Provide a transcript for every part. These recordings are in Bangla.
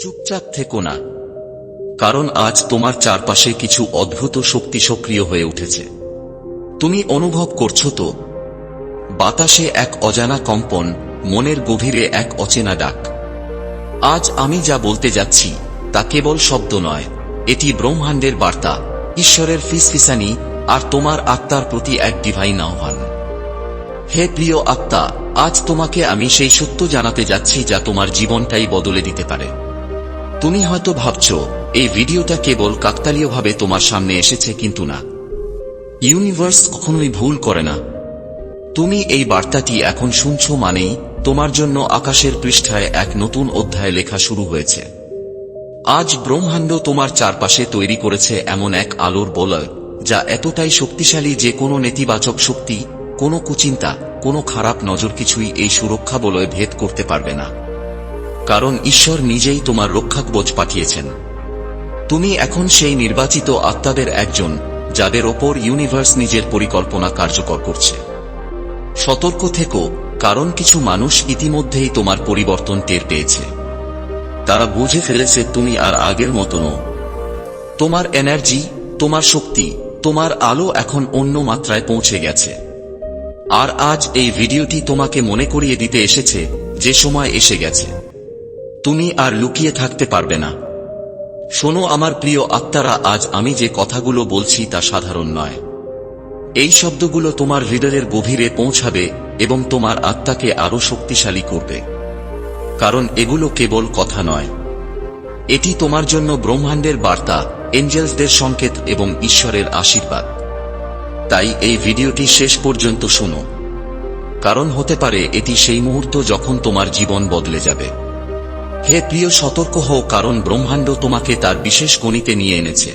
চুপচাপ থেকো না। কারণ আজ তোমার চারপাশে কিছু অদ্ভুত শক্তি সক্রিয় হয়ে উঠেছে। তুমি অনুভব করছ তো? বাতাসে এক অজানা কম্পন, মনের গভীরে এক অচেনা ডাক। আজ আমি যা বলতে যাচ্ছি, তা কেবল শব্দ নয়, এটি ব্রহ্মাণ্ডের বার্তা, ঈশ্বরের ফিসফিসানি আর তোমার আত্মার প্রতি এক ডিভাইন আহ্বান। হে প্রিয় আত্মা, আজ তোমাকে আমি সেই সত্য জানাতে যাচ্ছি যা তোমার জীবনটাই বদলে দিতে পারে। তুমি হয়তো ভাবছ, এই ভিডিওটা কেবল কাকতালীয়ভাবে তোমার সামনে এসেছে কিন্তু না। ইউনিভার্স কখনোই ভুল করে না। তুমি এই বার্তাটি এখন শুনছ মানেই তোমার জন্য আকাশের পৃষ্ঠায় এক নতুন অধ্যায় লেখা শুরু হয়েছে। আজ ব্রহ্মাণ্ড তোমার চারপাশে তৈরি করেছে এমন এক আলোর বলয়, যা এতটাই শক্তিশালী যে কোনো নেতিবাচক শক্তি, কোনো কুচিন্তা, কোনো খারাপ নজর কিছুই এই সুরক্ষা বলয় ভেদ করতে পারবে না। কারণ ঈশ্বর নিজেই তোমার রক্ষাকবচ পাঠিয়েছেন। তুমি এখন সেই নির্বাচিত আত্মাদের একজন, যাদের ওপর ইউনিভার্স নিজের পরিকল্পনা কার্যকর করছে। সতর্ক থেকো, কারণ কিছু মানুষ ইতিমধ্যেই তোমার পরিবর্তন টের পেয়েছে। তারা বুঝে ফেলেছে তুমি আর আগের মতো নও। তোমার এনার্জি তোমার শক্তি, তোমার আলো এখন অন্য মাত্রায় পৌঁছে গেছে। আর আজ এই ভিডিওটি তোমাকে মনে করিয়ে দিতে এসেছে, যে সময় এসে গেছে। তুমি আর লুকিয়ে থাকতে পারবে না। শোনো আমার প্রিয় আত্মারা, আজ আমি যে কথাগুলো বলছি তা সাধারণ নয়। এই শব্দগুলো তোমার হৃদয়ের গভীরে পৌঁছাবে এবং তোমার আত্মাকে আরও শক্তিশালী করবে। কারণ এগুলো কেবল কথা নয়। এটি তোমার জন্য ব্রহ্মাণ্ডের বার্তা, এঞ্জেলসদের সংকেত এবং ঈশ্বরের আশীর্বাদ। তাই এই ভিডিওটি শেষ পর্যন্ত শোনো। কারণ হতে পারে এটি সেই মুহূর্ত যখন তোমার জীবন বদলে যাবে। হে প্রিয়, সতর্ক হও, কারণ ব্রহ্মাণ্ড তোমাকে তার বিশেষ গণিতে নিয়ে এনেছে।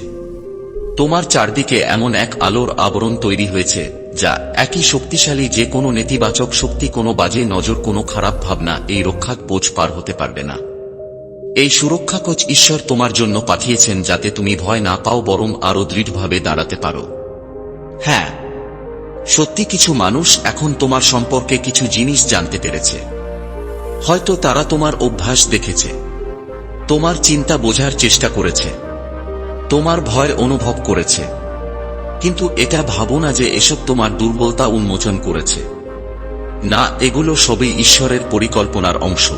তোমার চারদিকে এমন এক আলোর আবরণ তৈরি হয়েছে, যা একই শক্তিশালী যে কোনো নেতিবাচক শক্তি কোনো বাজে নজর, কোনো খারাপ ভাবনা এই রক্ষাক বোঝ পার হতে পারবে না। এই সুরক্ষা কোচ ঈশ্বর তোমার জন্য পাঠিয়েছেন যাতে তুমি ভয় না পাও, বরং আরও দৃঢ়ভাবে দাঁড়াতে পারো। হ্যাঁ সত্যি কিছু মানুষ এখন তোমার সম্পর্কে কিছু জিনিস জানতে পেরেছে। হয়তো তারা তোমার অভ্যাস দেখেছে। তোমার চিন্তা বোঝার চেষ্টা করেছে। তোমার ভয় অনুভব করেছে। কিন্তু এটা ভাবো না যে এসব তোমার দুর্বলতা উন্মোচন করেছে। না, এগুলো সবই ঈশ্বরের পরিকল্পনার অংশ।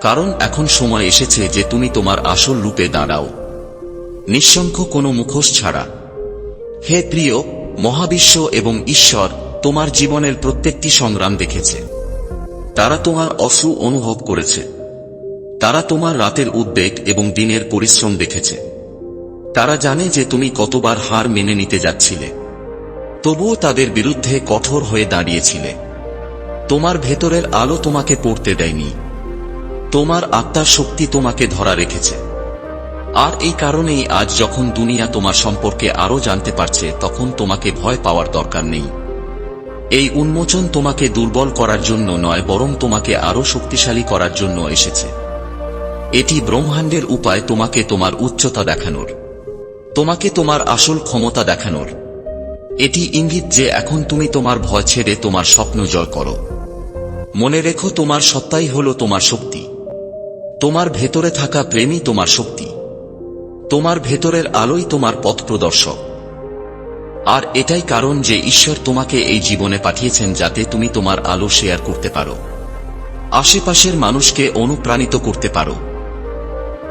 কারণ এখন সময় এসেছে যে তুমি তোমার আসল রূপে দাঁড়াও। নিঃসংখ্য কোনো মুখোশ ছাড়া। হে প্রিয়, মহাবিশ্ব এবং ঈশ্বর তোমার জীবনের প্রত্যেকটি সংগ্রাম দেখেছে। তারা তোমার অশ্রু অনুভব করেছে। তারা তোমার রাতের উদ্বেগ এবং দিনের পরিশ্রম দেখেছে। তারা জানে যে তুমি কতবার হার মেনে নিতে যাচ্ছিলে। তবুও তাদের বিরুদ্ধে কঠোর হয়ে দাঁড়িয়েছিলে। তোমার ভেতরের আলো তোমাকে পড়তে দেয়নি। তোমার আত্মার শক্তি তোমাকে ধরা রেখেছে। আর এই কারণেই আজ যখন দুনিয়া তোমার সম্পর্কে আরও জানতে পারছে, তখন তোমাকে ভয় পাওয়ার দরকার নেই। এই উন্মোচন তোমাকে দুর্বল করার জন্য নয়, বরং তোমাকে আরও শক্তিশালী করার জন্য এসেছে। এটি ব্রহ্মাণ্ডের উপায় তোমাকে তোমার উচ্চতা দেখানোর, তোমাকে তোমার আসল ক্ষমতা দেখানোর। এটি ইঙ্গিত যে এখন তুমি তোমার ভয় ছেড়ে তোমার স্বপ্ন জয় করো। মনে রেখো তোমার সত্তাই হল তোমার শক্তি। তোমার ভেতরে থাকা প্রেমই তোমার শক্তি। তোমার ভেতরের আলোই তোমার পথ প্রদর্শক। আর এটাই কারণ যে ঈশ্বর তোমাকে এই জীবনে পাঠিয়েছেন যাতে তুমি তোমার আলো শেয়ার করতে পারো। আশেপাশের মানুষকে অনুপ্রাণিত করতে পারো।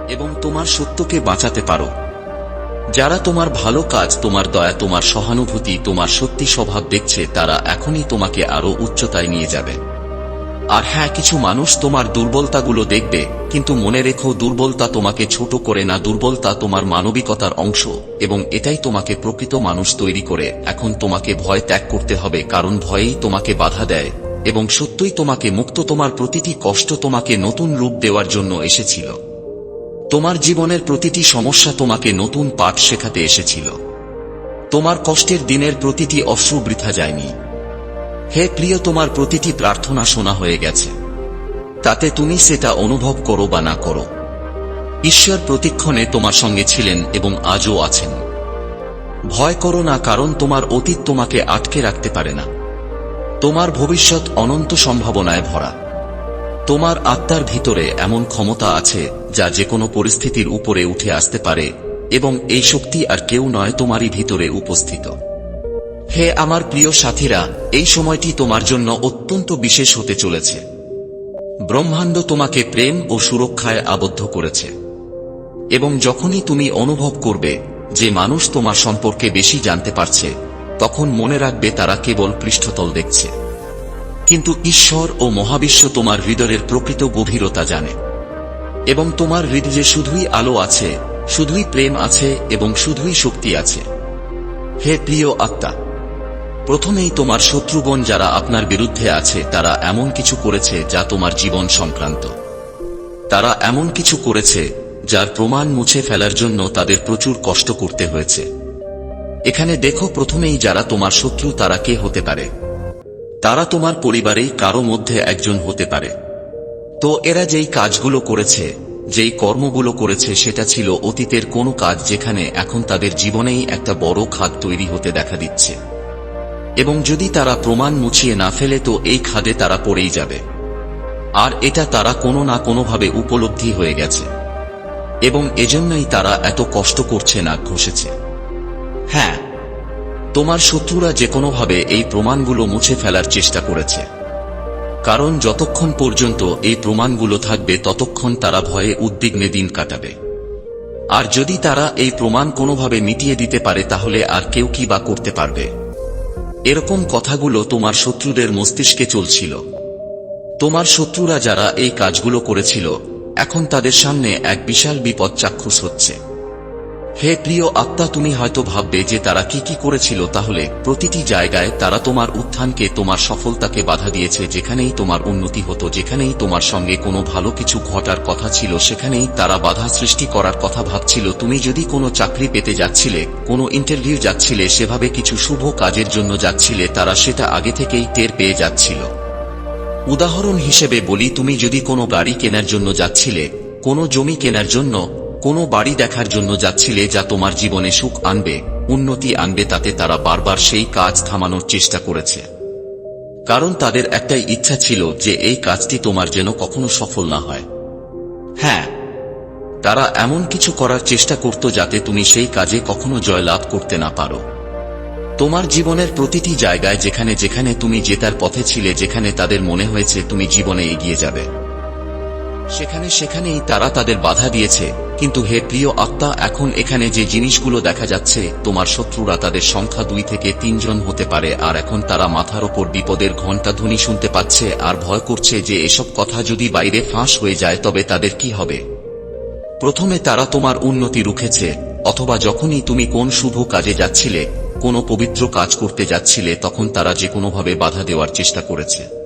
এবং তোমার সত্যকে বাঁচাতে পারো। যারা তোমার ভালো কাজ, তোমার দয়া, তোমার সহানুভূতি, তোমার সত্যি স্বভাব দেখছে, তারা এখনই তোমাকে আরও উচ্চতায় নিয়ে যাবে। আর হ্যাঁ কিছু মানুষ তোমার দুর্বলতাগুলো দেখবে, কিন্তু মনে রেখো দুর্বলতা তোমাকে ছোট করে না, দুর্বলতা তোমার মানবিকতার অংশ, এবং এটাই তোমাকে প্রকৃত মানুষ তৈরি করে। এখন তোমাকে ভয় ত্যাগ করতে হবে, কারণ ভয়েই তোমাকে বাধা দেয়, এবং সত্যই তোমাকে মুক্ত তোমার প্রতিটি কষ্ট তোমাকে নতুন রূপ দেওয়ার জন্য এসেছিল। তোমার জীবনের প্রতিটি সমস্যা তোমাকে নতুন পাঠ শেখাতে এসেছিল। তোমার কষ্টের দিনের প্রতিটি অশ্রু বৃথা যায়নি। হে প্রিয়, তোমার প্রতিটি প্রার্থনা শোনা হয়ে গেছে। তাতে তুমি সেটা অনুভব করো বা না করো। ঈশ্বর প্রতিক্ষণে তোমার সঙ্গে ছিলেন এবং আজও আছেন। ভয় করো না, কারণ তোমার অতীত তোমাকে আটকে রাখতে পারে না। তোমার ভবিষ্যৎ অনন্ত সম্ভাবনায় ভরা। তোমার আত্মার ভিতরে এমন ক্ষমতা আছে, যা যে কোনো পরিস্থিতির উপরে উঠে আসতে পারে এবং এই শক্তি আর কেউ নয় তোমারই ভিতরে উপস্থিত। হে আমার প্রিয় সাথীরা, এই সময়টি তোমার জন্য অত্যন্ত বিশেষ হতে চলেছে। ব্রহ্মাণ্ড তোমাকে প্রেম ও সুরক্ষায় আবদ্ধ করেছে। এবং যখনই তুমি অনুভব করবে যে মানুষ তোমার সম্পর্কে বেশি জানতে পারছে, তখন মনে রাখবে তারা কেবল পৃষ্ঠতল দেখছে। কিন্তু ঈশ্বর ও মহাবিশ্ব তোমার হৃদয়ের প্রকৃত গভীরতা জানে। এবং তোমার হৃদয়ে শুধুই আলো আছে, শুধুই প্রেম আছে এবং শুধুই শক্তি আছে। হে প্রিয় আত্মা প্রথমেই তোমার শত্রুগণ যারা আপনার বিরুদ্ধে আছে, তারা এমন কিছু করেছে যা তোমার জীবন সংক্রান্ত। তারা এমন কিছু করেছে যার প্রমাণ মুছে ফেলার জন্য তাদের প্রচুর কষ্ট করতে হয়েছে। এখানে দেখো প্রথমেই যারা তোমার শত্রু, তারা কে হতে পারে? তারা তোমার পরিবারেই কারও মধ্যে একজন হতে পারে। তো এরা যেই কাজগুলো করেছে, যেই কর্মগুলো করেছে, সেটা ছিল অতীতের কোনো কাজ যেখানে এখন তাদের জীবনেই একটা বড় খাদ তৈরি হতে দেখা দিচ্ছে। এবং যদি তারা প্রমাণ মুছিয়ে না ফেলে তো এই খাদে তারা পড়েই যাবে। আর এটা তারা কোনো না কোনোভাবে উপলব্ধি হয়ে গেছে। এবং এজন্যই তারা এত কষ্ট করছে না ঘষেছে। হ্যাঁ তোমার শত্রুরা যে কোনোভাবে এই প্রমাণগুলো মুছে ফেলার চেষ্টা করেছে। কারণ যতক্ষণ পর্যন্ত এই প্রমাণগুলো থাকবে ততক্ষণ তারা ভয়ে উদ্বিগ্নে দিন কাটাবে। আর যদি তারা এই প্রমাণ কোনোভাবে মিটিয়ে দিতে পারে তাহলে আর কেউ কি বা করতে পারবে? এরকম কথাগুলো তোমার শত্রুদের মস্তিষ্কে চলছিল। তোমার শত্রুরা যারা এই কাজগুলো করেছিল, এখন তাদের সামনে এক বিশাল বিপদ চাক্ষুষ হচ্ছে। হে প্রিয় আত্মা, তুমি হয়তো ভাববে যে তারা কি কি করেছিল। তাহলে প্রতিটি জায়গায় তারা তোমার উত্থানকে, তোমার সফলতাকে বাধা দিয়েছে। যেখানেই তোমার উন্নতি হতো, যেখানেই তোমার সঙ্গে কোনো ভালো কিছু ঘটার কথা ছিল, সেখানেই তারা বাধা সৃষ্টি করার কথা ভাবছিল। তুমি যদি কোনো চাকরি পেতে যাচ্ছিলে, কোনো ইন্টারভিউ যাচ্ছিলে, সেভাবে কিছু শুভ কাজের জন্য যাচ্ছিলে, তারা সেটা আগে থেকেই টের পেয়ে যাচ্ছিল। উদাহরণ হিসেবে বলি, তুমি যদি কোনো গাড়ি কেনার জন্য যাচ্ছিলে, কোনো জমি কেনার জন্য কোনো বাড়ি দেখার জন্য যাচ্ছিলে যা তোমার জীবনে সুখ আনবে, উন্নতি আনবে তাতে তারা বারবার সেই কাজ থামানোর চেষ্টা করেছে। কারণ তাদের একটাই ইচ্ছা ছিল যে এই কাজটি তোমার যেন কখনো সফল না হয়। হ্যাঁ তারা এমন কিছু করার চেষ্টা করত যাতে তুমি সেই কাজে কখনো জয়লাভ করতে না পারো। তোমার জীবনের প্রতিটি জায়গায় যেখানে যেখানে তুমি জেতার পথে ছিলে, যেখানে তাদের মনে হয়েছে তুমি জীবনে এগিয়ে যাবে। সেখানে সেখানেই তারা তাদের বাধা দিয়েছে। কিন্তু হে প্রিয় আত্মা, এখন এখানে যে জিনিসগুলো দেখা যাচ্ছে, তোমার শত্রুরা তাদের সংখ্যা দুই থেকে তিনজন হতে পারে, আর এখন তারা মাথার ওপর বিপদের ঘণ্টা ধ্বনি শুনতে পাচ্ছে আর ভয় করছে যে এসব কথা যদি বাইরে ফাঁস হয়ে যায়, তবে তাদের কি হবে? প্রথমে তারা তোমার উন্নতি রুখেছে, অথবা যখনই তুমি কোন শুভ কাজে যাচ্ছিলে, কোনো পবিত্র কাজ করতে যাচ্ছিলে, তখন তারা যে কোনোভাবে বাধা দেওয়ার চেষ্টা করেছে।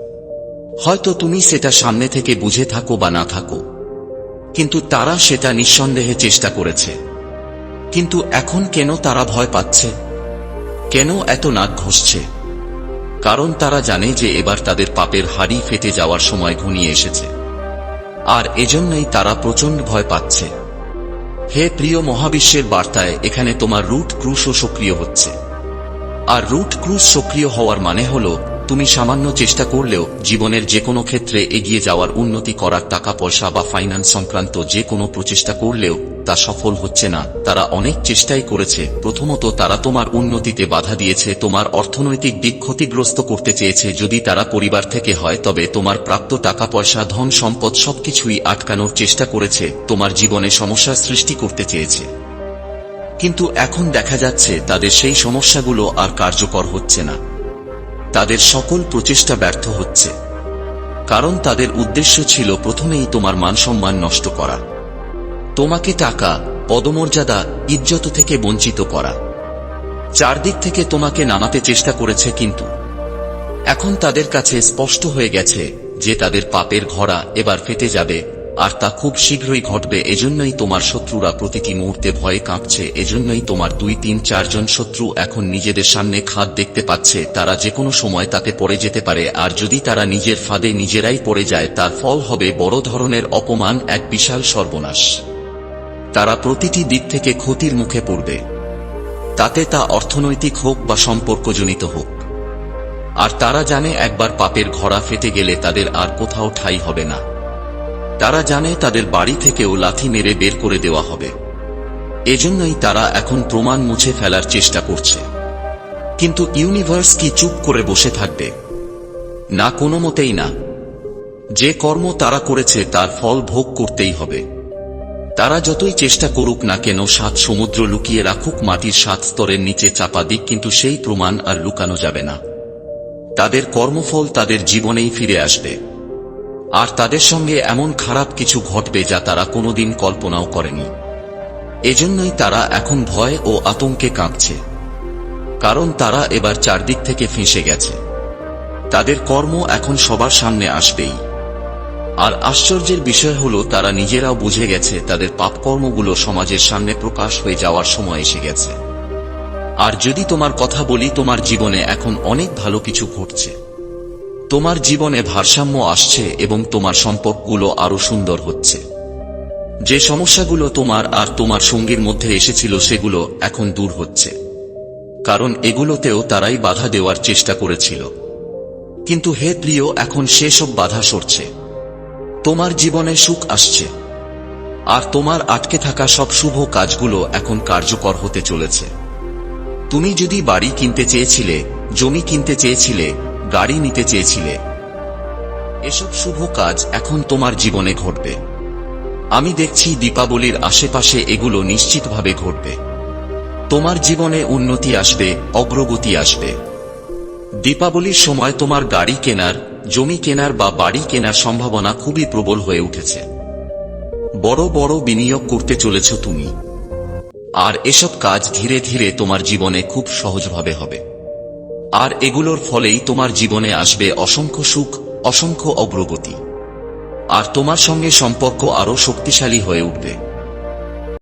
হয়তো তুমি সেটা সামনে থেকে বুঝে থাকো বা না থাকো। কিন্তু তারা সেটা নিঃসন্দেহে চেষ্টা করেছে। কিন্তু এখন কেন তারা ভয় পাচ্ছে? কেন এত নাক ঘষছে? কারণ তারা জানে যে এবার তাদের পাপের হাড়ি ফেটে যাওয়ার সময় ঘনিয়ে এসেছে। আর এজন্যই তারা প্রচণ্ড ভয় পাচ্ছে। হে প্রিয় মহাবিশ্বের বার্তায়, এখানে তোমার রুট ক্রুশও সক্রিয় হচ্ছে। আর রুট ক্রুজ সক্রিয় হওয়ার মানে হল তুমি সামান্য চেষ্টা করলেও জীবনের যে কোনো ক্ষেত্রে এগিয়ে যাওয়ার উন্নতি করার টাকা, পয়সা বা ফাইন্যান্স সংক্রান্ত যে কোনো প্রচেষ্টা করলেও তা সফল হচ্ছে না। তারা অনেক চেষ্টাই করেছে। প্রথমত তারা তোমার উন্নতিতে বাধা দিয়েছে, তোমার অর্থনৈতিক দিক ক্ষতিগ্রস্ত করতে চেয়েছে। যদি তারা পরিবার থেকে হয়, তবে তোমার প্রাপ্ত টাকা, পয়সা, ধন, সম্পদ সবকিছুই আটকানোর চেষ্টা করেছে, তোমার জীবনে সমস্যার সৃষ্টি করতে চেয়েছে। কিন্তু এখন দেখা যাচ্ছে তাদের সেই সমস্যাগুলো আর কার্যকর হচ্ছে না। তাদের সকল প্রচেষ্টা ব্যর্থ হচ্ছে। কারণ তাদের উদ্দেশ্য ছিল প্রথমেই তোমার মানসম্মান নষ্ট করা। তোমাকে টাকা, পদমর্যাদা, ইজ্জত থেকে বঞ্চিত করা। চারদিক থেকে তোমাকে নামাতে চেষ্টা করেছে কিন্তু। এখন তাদের কাছে স্পষ্ট হয়ে গেছে যে তাদের পাপের ঘোড়া এবার ফেটে যাবে। আর তা খুব শীঘ্রই ঘটবে, এজন্যই তোমার শত্রুরা প্রতিটি মুহূর্তে ভয়ে কাঁপছে, এজন্যই তোমার দুই, তিন, চারজন শত্রু এখন নিজেদের সামনে খাদ দেখতে পাচ্ছে, তারা যে কোনো সময় তাতে পড়ে যেতে পারে, আর যদি তারা নিজের ফাঁদে নিজেরাই পড়ে যায়, তার ফল হবে বড় ধরনের অপমান, এক বিশাল সর্বনাশ। তারা প্রতিটি দিক থেকে ক্ষতির মুখে পড়বে। তাতে তা অর্থনৈতিক হোক বা সম্পর্কজনিত হোক। আর তারা জানে একবার পাপের ঘোড়া ফেটে গেলে তাদের আর কোথাও ঠাই হবে না। তারা জানে তাদের বাড়ি থেকেও লাথি মেরে বের করে দেওয়া হবে। এজন্যই তারা এখন প্রমাণ মুছে ফেলার চেষ্টা করছে। কিন্তু ইউনিভার্স কি চুপ করে বসে থাকবে? না কোনো মতেই না। যে কর্ম তারা করেছে তার ফল ভোগ করতেই হবে। তারা যতই চেষ্টা করুক না কেন সাত সমুদ্র লুকিয়ে রাখুক, মাটির সাত স্তরের নিচে চাপা দিক, কিন্তু সেই প্রমাণ আর লুকানো যাবে না। তাদের কর্মফল তাদের জীবনেই ফিরে আসবে। আর তাদের সঙ্গে এমন খারাপ কিছু ঘটবে যা তারা কোনোদিন কল্পনাও করেনি। এজন্যই তারা এখন ভয় ও আতঙ্কে কাঁপছে। কারণ তারা এবার চারদিক থেকে ফেঁসে গেছে। তাদের কর্ম এখন সবার সামনে আসবেই। আর আশ্চর্যের বিষয় হলো, তারা নিজেরাও বুঝে গেছে, তাদের পাপকর্মগুলো সমাজের সামনে প্রকাশ হয়ে যাওয়ার সময় এসে গেছে। আর যদি তোমার কথা বলি, তোমার জীবনে এখন অনেক ভালো কিছু ঘটছে। তোমার জীবনে ভারসাম্য আসছে এবং তোমার সম্পর্কগুলো আরও সুন্দর হচ্ছে। যে সমস্যাগুলো তোমার আর তোমার সঙ্গীর মধ্যে এসেছিল সেগুলো এখন দূর হচ্ছে। কারণ এগুলোতেও তারাই বাধা দেওয়ার চেষ্টা করেছিল। কিন্তু হে প্রিয়, এখন সেসব বাধা সরছে। তোমার জীবনে সুখ আসছে। আর তোমার আটকে থাকা সব শুভ কাজগুলো এখন কার্যকর হতে চলেছে। তুমি যদি বাড়ি কিনতে চেয়েছিলে, জমি কিনতে চেয়েছিলে গাড়ি নিতে চেয়েছিলে। এসব শুভ কাজ এখন তোমার জীবনে ঘটবে। আমি দেখছি দীপাবলির আশেপাশে এগুলো নিশ্চিতভাবে ঘটবে। তোমার জীবনে উন্নতি আসবে, অগ্রগতি আসবে। দীপাবলির সময় তোমার গাড়ি কেনার, জমি কেনার বা বাড়ি কেনার সম্ভাবনা খুবই প্রবল হয়ে উঠেছে। বড় বড় বিনিয়োগ করতে চলেছ তুমি। আর এসব কাজ ধীরে ধীরে তোমার জীবনে খুব সহজভাবে হবে। আর এগুলোর ফলেই তোমার জীবনে আসবে অসংখ্য সুখ, অসংখ্য অগ্রগতি। আর তোমার সঙ্গে সম্পর্ক আরও শক্তিশালী হয়ে উঠবে।